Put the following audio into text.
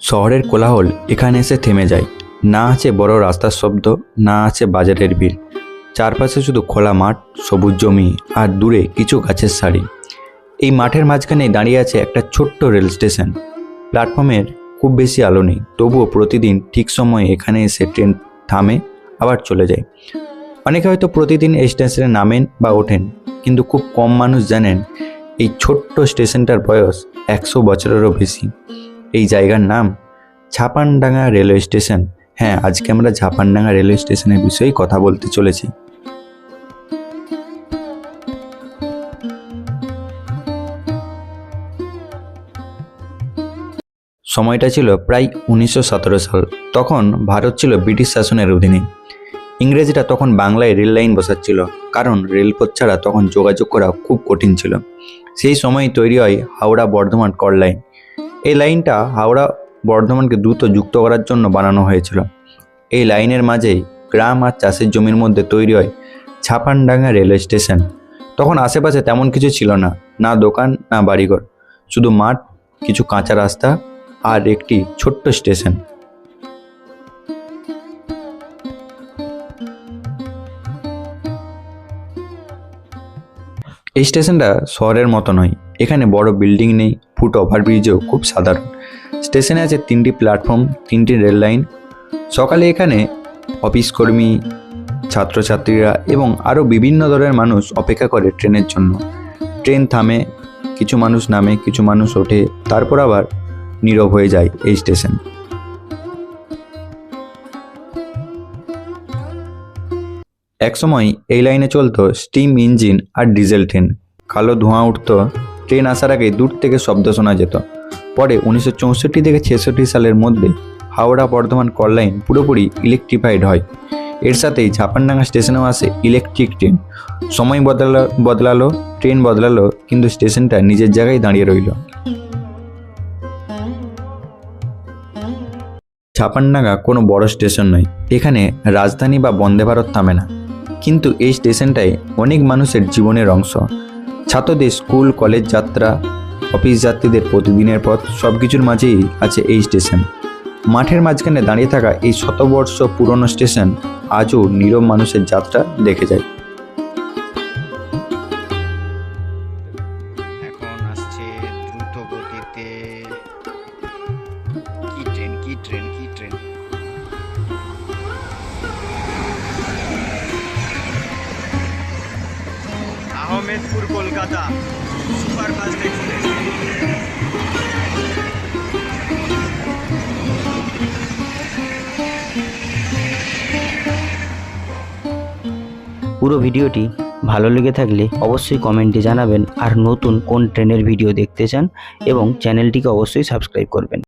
শহরের কোলাহল এখানে এসে থেমে যায়। না আছে বড় রাস্তার শব্দ, না আছে বাজারের ভিড় চারপাশে শুধু খোলা মাঠ, সবুজ জমি আর দূরে কিছু গাছের সারি। এই মাঠের মাঝখানে দাঁড়িয়ে আছে একটা ছোট্ট রেল স্টেশন। প্ল্যাটফর্মের খুব বেশি আলো নেই, তবুও প্রতিদিন ঠিক সময়ে এখানে এসে ট্রেন থামে, আবার চলে যায়। অনেকে হয়তো প্রতিদিন এই স্টেশনে নামেন বা ওঠেন, কিন্তু খুব কম মানুষ জানেন এই ছোট্ট স্টেশনটার বয়স একশো বছরেরও বেশি। এই জায়গার নাম ছাপানডাঙ্গা রেলওয়ে স্টেশন। হ্যাঁ আজকে আমরা ছাপানডাঙ্গা রেলওয়ে স্টেশনের বিষয়ে কথা বলতে চলেছি। সময়টা ছিল প্রায় উনিশশো সতেরো সাল। তখন ভারত ছিল ব্রিটিশ শাসনের অধীনে। ইংরেজরা তখন বাংলায় রেল লাইন বসাচ্ছিল, কারণ রেলপথ ছাড়া তখন যোগাযোগ করা খুব কঠিন ছিল। সেই সময় তৈরি হয় হাওড়া বর্ধমান কর লাইন। এই লাইনটা হাওড়া বর্ধমানকে দ্রুত যুক্ত করার জন্য বানানো হয়েছিল। এই লাইনের মাঝেই গ্রাম আর চাষের জমির মধ্যে তৈরি হয় ছাপানডাঙ্গা রেলওয়ে স্টেশন। তখন আশেপাশে তেমন কিছু ছিল না না দোকান, না বাড়িঘর, শুধু মাঠ, কিছু কাঁচা রাস্তা আর একটি ছোট্ট স্টেশন। এই স্টেশনটা শহরের মতো নয়, এখানে বড় বিল্ডিং নেই, ফুট ওভারব্রিজও খুব সাধারণ। স্টেশনে আছে তিনটি প্ল্যাটফর্ম, তিনটি রেল লাইন। সকালে এখানে অফিস কর্মী, ছাত্রছাত্রীরা এবং আরও বিভিন্ন ধরনের মানুষ অপেক্ষা করে ট্রেনের জন্য। ট্রেন থামে, কিছু মানুষ নামে, কিছু মানুষ ওঠে, তারপর আবার নীরব হয়ে যায় এই স্টেশন। একসময় এই লাইনে চলতো স্টিম ইঞ্জিন আর ডিজেল ট্রেন। কালো ধোঁয়া উঠতো, ট্রেন আসার আগে দূর থেকে শব্দ শোনা যেত। পরে উনিশশো চৌষট্টি থেকে ছেষট্টি সালের মধ্যে হাওড়া বর্ধমান কল লাইন পুরোপুরি ইলেকট্রিফাইড হয়। এর সাথেই ঝাপানডাঙ্গা স্টেশনেও আসে ইলেকট্রিক ট্রেন সময় বদলালো বদলালো ট্রেন বদলালো, কিন্তু স্টেশনটা নিজের জায়গায় দাঁড়িয়ে রইল। ছাপানডাঙ্গা কোনো বড় স্টেশন নয়। এখানে রাজধানী বা বন্দে ভারত থামে না। কিন্তু এই স্টেশনটাই অনেক মানুষের জীবনের অংশ। ছাত্রদের স্কুল, কলেজ যাত্রা অফিস যাত্রীদের প্রতিদিনের পথ সব কিছুর মাঝেই আছে এই স্টেশন। মাঠের মাঝখানে দাঁড়িয়ে থাকা এই শতবর্ষ পুরনো স্টেশন আজও নীরব মানুষের যাত্রা দেখে যায়। আহমেদপুর, কলকাতা। সুপারফাস্ট এক্সপ্রেস পুরো ভিডিওটি ভালো লেগে থাকলে অবশ্যই কমেন্টে জানাবেন আর নতুন কোন ট্রেনের ভিডিও দেখতে চান এবং চ্যানেলটিকে অবশ্যই সাবস্ক্রাইব করবেন।